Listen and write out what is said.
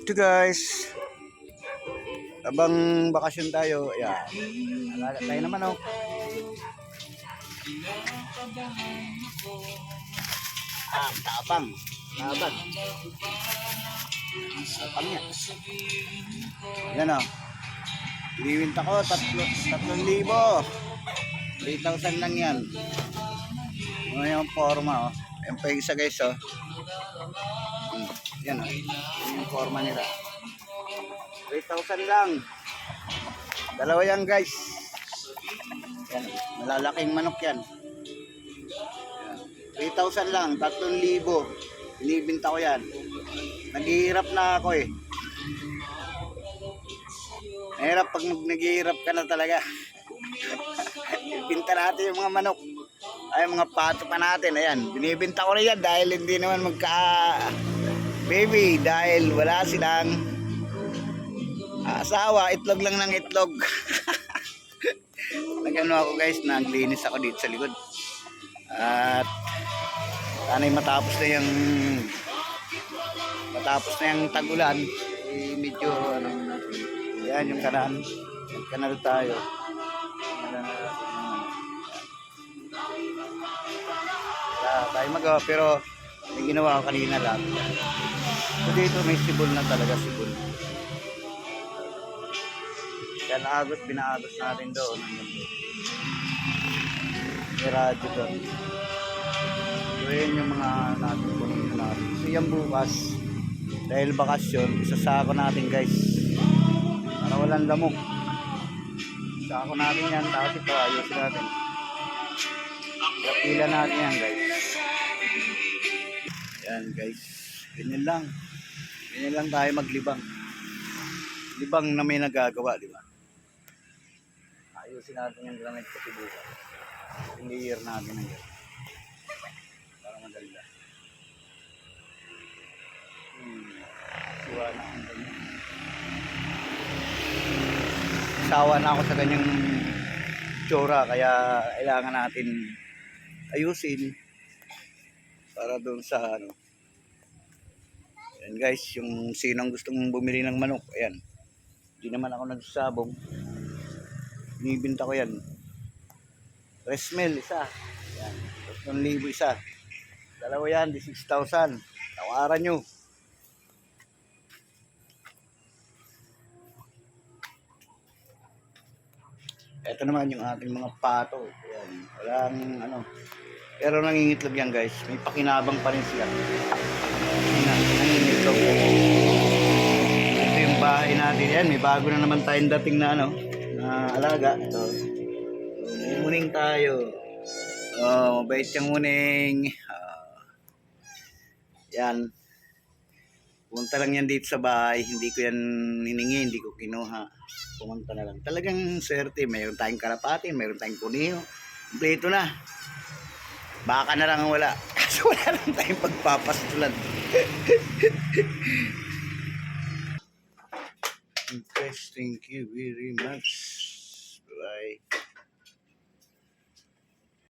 Ito guys. Abang bakasyon tayo, ayan. Alaga tayo naman oh. Ah, tapang. Laban. Tapang yan. Oh. Iniwinta ko, tatlo, tatlong libo. 3,000 lang yan. Ano yung forma oh. Yan pa yung isa guys oh. Hmm, Yan oh. Yan yung forma nila. 3,000 lang. Dalawa yan guys. Yan, malalaking manok yan. Yan. 3,000 lang, 3,000. Binibinta ko yan. Naghihirap na ako eh. Mahirap pag naghihirap ka na talaga. Binta natin yung mga manok. Ay, mga pato pa natin. Ayan, binibinta ko na yan dahil hindi naman magka... Baby, dahil wala silang asawa, itlog lang ng itlog. Nagano ako guys, naglinis ako dito sa likod. At sana'y matapos na yung matapos na yung tagulan, eh, medyo ano, yan yung kanan. Yung kanal tayo. Tayo magawa pero may ginawa ko kanina lang. So dito may sibol na talaga sibol. Kaya naagos, pinaagos natin doon. May radyo doon. So yun yung mga natin kunin natin. So yan bukas, dahil bakasyon, isasako natin guys. Para walang lamok. Isasako natin yan, tapos ito ayusin natin. Kapila natin yan guys. Yan guys. Ganyan lang. Ganyan lang tayo maglibang. Libang na may nagagawa, di ba? Ayusin natin yung granite kasi bukas. Layer natin na yan. Para maganda. Hmm. Siwa na ang. Sawa na ako sa ganyang tsura kaya kailangan natin ayusin para doon sa ano Ayan guys, yung sinong gustong bumili ng manok, ayan. Hindi naman ako nagsasabong. Binibinta ko yan. Mill, isa. Ayan, 3,000 isa. Dalawa yan, di 6,000. Tawaran nyo. Ito naman yung ating mga pato. Ayan, walang ano. Pero nangingitlog yan guys. May pakinabang pa rin sila. Ayan, nangingitlog. Ito yung bahay natin. Yan, may bago na naman tayong dating na ano, na alaga. Ito. Muning tayo. Oh, mabait yung muning. Ah, yan. Pumunta lang yan dito sa bahay. Hindi ko yan hiningi, hindi ko kinuha. Pumunta na lang. Talagang swerte. Mayroon tayong karapati, mayroon tayong kuniho. Kompleto na. Baka na lang ang wala. Kasi wala lang tayong pagpapastulan. Guys, thank you very much. Bye.